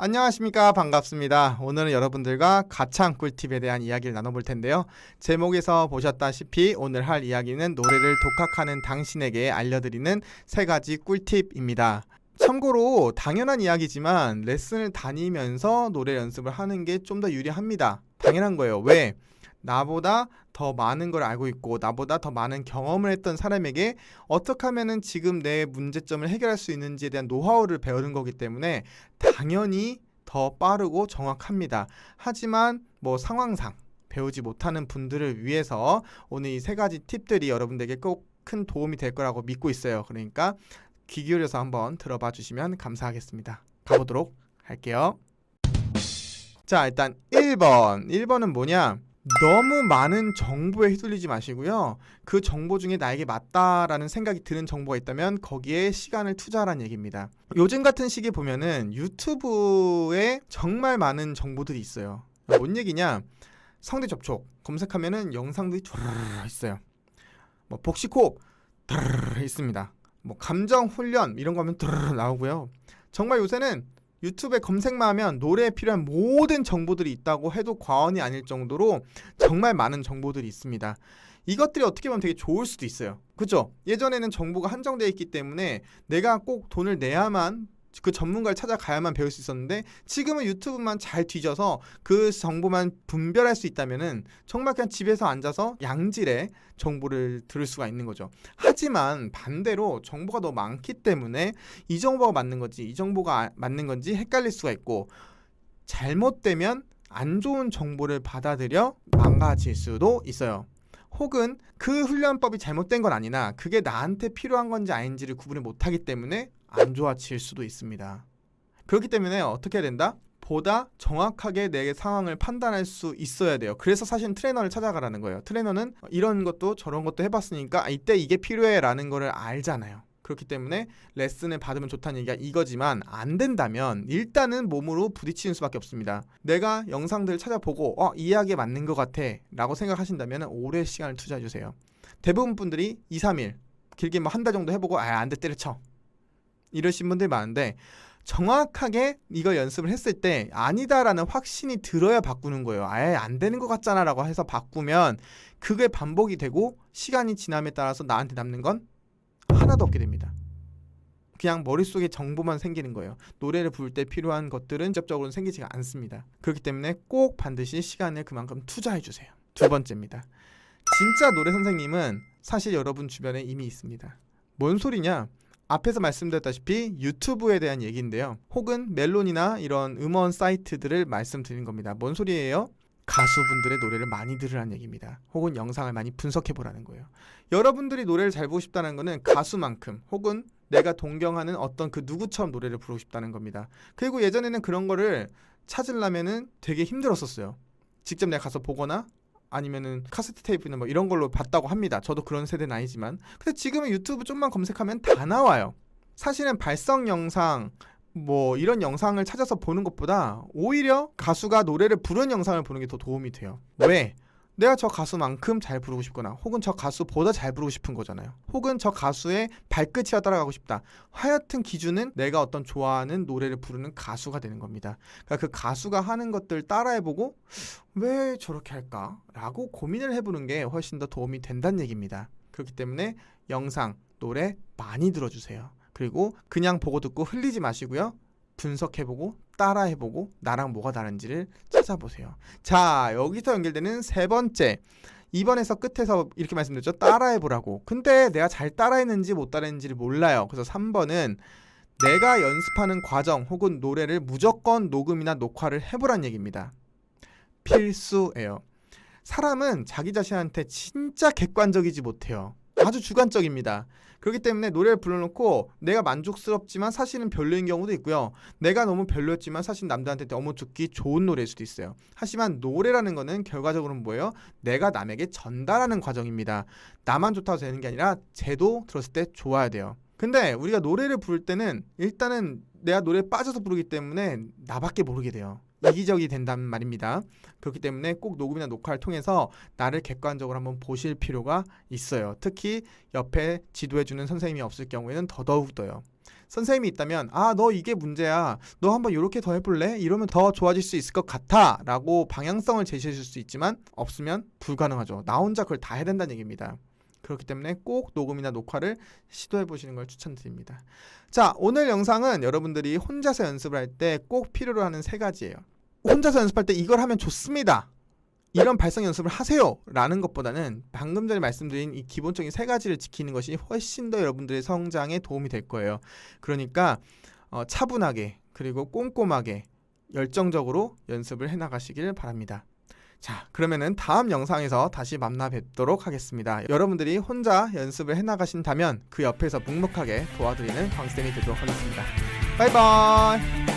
안녕하십니까 반갑습니다. 오늘은 여러분들과 가창 꿀팁에 대한 이야기를 나눠볼 텐데요. 제목에서 보셨다시피 오늘 할 이야기는 노래를 독학하는 당신에게 알려드리는 세 가지 꿀팁입니다. 참고로 당연한 이야기지만 레슨을 다니면서 노래 연습을 하는 게 좀 더 유리합니다. 당연한 거예요. 왜? 나보다 더 많은 걸 알고 있고 나보다 더 많은 경험을 했던 사람에게 어떻게 하면은 지금 내 문제점을 해결할 수 있는지에 대한 노하우를 배우는 거기 때문에 당연히 더 빠르고 정확합니다. 하지만 뭐 상황상 배우지 못하는 분들을 위해서 오늘 이 세 가지 팁들이 여러분들에게 꼭 큰 도움이 될 거라고 믿고 있어요. 그러니까 귀 기울여서 한번 들어봐 주시면 감사하겠습니다. 가보도록 할게요. 자, 일단 1번. 1번은 뭐냐? 너무 많은 정보에 휘둘리지 마시고요. 그 정보 중에 나에게 맞다라는 생각이 드는 정보가 있다면 거기에 시간을 투자하라는 얘기입니다. 요즘 같은 시기에 보면은 유튜브에 정말 많은 정보들이 있어요. 뭔 얘기냐? 성대 접촉 검색하면은 영상들이 쫙 있어요. 뭐 복식호흡 있습니다. 뭐 감정 훈련 이런 거 하면 드르르 나오고요. 정말 요새는 유튜브에 검색만 하면 노래에 필요한 모든 정보들이 있다고 해도 과언이 아닐 정도로 정말 많은 정보들이 있습니다. 이것들이 어떻게 보면 되게 좋을 수도 있어요. 그죠? 예전에는 정보가 한정되어 있기 때문에 내가 꼭 돈을 내야만 그 전문가를 찾아가야만 배울 수 있었는데 지금은 유튜브만 잘 뒤져서 그 정보만 분별할 수 있다면은 정말 그냥 집에서 앉아서 양질의 정보를 들을 수가 있는 거죠. 하지만 반대로 정보가 너무 많기 때문에 이 정보가 맞는 건지 이 정보가 맞는 건지 헷갈릴 수가 있고 잘못되면 안 좋은 정보를 받아들여 망가질 수도 있어요. 혹은 그 훈련법이 잘못된 건 아니나 그게 나한테 필요한 건지 아닌지를 구분을 못하기 때문에 안 좋아질 수도 있습니다. 그렇기 때문에 어떻게 해야 된다? 보다 정확하게 내 상황을 판단할 수 있어야 돼요. 그래서 사실 트레이너를 찾아가라는 거예요. 트레이너는 이런 것도 저런 것도 해봤으니까 아, 이때 이게 필요해라는 거를 알잖아요. 그렇기 때문에 레슨을 받으면 좋다는 얘기가 이거지만 안 된다면 일단은 몸으로 부딪히는 수밖에 없습니다. 내가 영상들을 찾아보고 어, 이 이야기에 맞는 것 같아 라고 생각하신다면 오래 시간을 투자해 주세요. 대부분 분들이 2, 3일 길게 뭐 한 달 정도 해보고 아 안 돼 때려쳐 이러신 분들 많은데 정확하게 이거 연습을 했을 때 아니다라는 확신이 들어야 바꾸는 거예요. 아예 안 되는 것 같잖아라고 해서 바꾸면 그게 반복이 되고 시간이 지남에 따라서 나한테 남는 건 하나도 없게 됩니다. 그냥 머릿속에 정보만 생기는 거예요. 노래를 부를 때 필요한 것들은 직접적으로 생기지가 않습니다. 그렇기 때문에 꼭 반드시 시간을 그만큼 투자해 주세요. 두 번째입니다. 진짜 노래 선생님은 사실 여러분 주변에 이미 있습니다. 뭔 소리냐? 앞에서 말씀드렸다시피 유튜브에 대한 얘기인데요. 혹은 멜론이나 이런 음원 사이트들을 말씀드린 겁니다. 뭔 소리예요? 가수분들의 노래를 많이 들으라는 얘기입니다. 혹은 영상을 많이 분석해 보라는 거예요. 여러분들이 노래를 잘 보고 싶다는 거는 가수만큼 혹은 내가 동경하는 어떤 그 누구처럼 노래를 부르고 싶다는 겁니다. 그리고 예전에는 그런 거를 찾으려면은 되게 힘들었었어요. 직접 내가 가서 보거나 아니면은 카세트 테이프나 뭐 이런 걸로 봤다고 합니다. 저도 그런 세대는 아니지만. 근데 지금은 유튜브 좀만 검색하면 다 나와요. 사실은 발성 영상 뭐 이런 영상을 찾아서 보는 것보다 오히려 가수가 노래를 부르는 영상을 보는 게 더 도움이 돼요. 왜? 내가 저 가수만큼 잘 부르고 싶거나 혹은 저 가수보다 잘 부르고 싶은 거잖아요. 혹은 저 가수의 발끝이와 따라가고 싶다. 하여튼 기준은 내가 어떤 좋아하는 노래를 부르는 가수가 되는 겁니다. 그러니까 그 가수가 하는 것들 따라해보고 왜 저렇게 할까 라고 고민을 해보는 게 훨씬 더 도움이 된다는 얘기입니다. 그렇기 때문에 영상, 노래 많이 들어주세요. 그리고 그냥 보고 듣고 흘리지 마시고요. 분석해보고 따라해보고 나랑 뭐가 다른지를 찾아보세요. 자 여기서 연결되는 세 번째 2번에서 끝에서 이렇게 말씀드렸죠. 따라해보라고. 근데 내가 잘 따라했는지 못 따라했는지를 몰라요. 그래서 3번은 내가 연습하는 과정 혹은 노래를 무조건 녹음이나 녹화를 해보란 얘기입니다. 필수예요. 사람은 자기 자신한테 진짜 객관적이지 못해요. 아주 주관적입니다. 그렇기 때문에 노래를 불러놓고 내가 만족스럽지만 사실은 별로인 경우도 있고요. 내가 너무 별로였지만 사실 남들한테 너무 듣기 좋은 노래일 수도 있어요. 하지만 노래라는 거는 결과적으로는 뭐예요? 내가 남에게 전달하는 과정입니다. 나만 좋다고 되는 게 아니라 쟤도 들었을 때 좋아야 돼요. 근데 우리가 노래를 부를 때는 일단은 내가 노래에 빠져서 부르기 때문에 나밖에 모르게 돼요. 이기적이 된단 말입니다. 그렇기 때문에 꼭 녹음이나 녹화를 통해서 나를 객관적으로 한번 보실 필요가 있어요. 특히 옆에 지도해주는 선생님이 없을 경우에는 더더욱더요. 선생님이 있다면 아 너 이게 문제야 너 한번 이렇게 더 해볼래 이러면 더 좋아질 수 있을 것 같아 라고 방향성을 제시해 줄 수 있지만 없으면 불가능하죠 나 혼자 그걸 다 해야 된다는 얘기입니다 그렇기 때문에 꼭 녹음이나 녹화를 시도해 보시는 걸 추천드립니다. 자 오늘 영상은 여러분들이 혼자서 연습을 할 때 꼭 필요로 하는 세 가지예요. 혼자서 연습할 때 이걸 하면 좋습니다. 이런 발성 연습을 하세요. 라는 것보다는 방금 전에 말씀드린 이 기본적인 세 가지를 지키는 것이 훨씬 더 여러분들의 성장에 도움이 될 거예요. 그러니까 어, 차분하게 그리고 꼼꼼하게 열정적으로 연습을 해 나가시길 바랍니다 자 그러면은 다음 영상에서 다시 만나 뵙도록 하겠습니다. 여러분들이 혼자 연습을 해 나가신다면 그 옆에서 묵묵하게 도와드리는 광쌤이 되도록 하겠습니다. 바이바이